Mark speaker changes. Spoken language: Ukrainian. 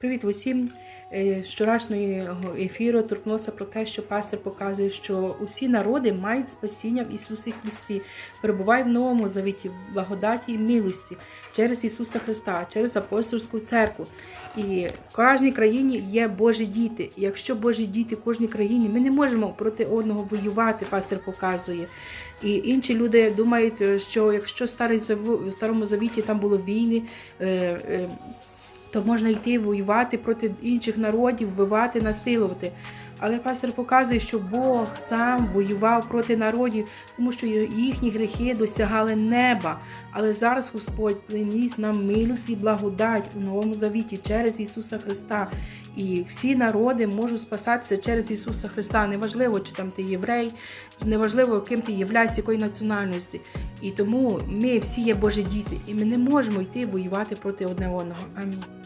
Speaker 1: Привіт усім! Е, вчорашнього ефіру торкнувся про те, що пастор показує, що усі народи мають спасіння в Ісусі Христі, перебувають в новому завіті, в благодаті і милості через Ісуса Христа, через апостольську церкву. І в кожній країні є Божі діти. Якщо Божі діти в кожній країні, ми не можемо проти одного воювати, пастор показує. І інші люди думають, що якщо старий в старому завіті там було війни. То можна йти воювати проти інших народів, вбивати, насилувати. Але пастор показує, що Бог сам воював проти народів, тому що їхні гріхи досягали неба. Але зараз Господь приніс нам милість і благодать у новому завіті через Ісуса Христа. І всі народи можуть спасатися через Ісуса Христа. Неважливо, чи там ти єврей, неважливо, ким ти являєшся, якої національності. І тому ми всі є Божі діти, і ми не можемо йти воювати проти одне одного. Амінь.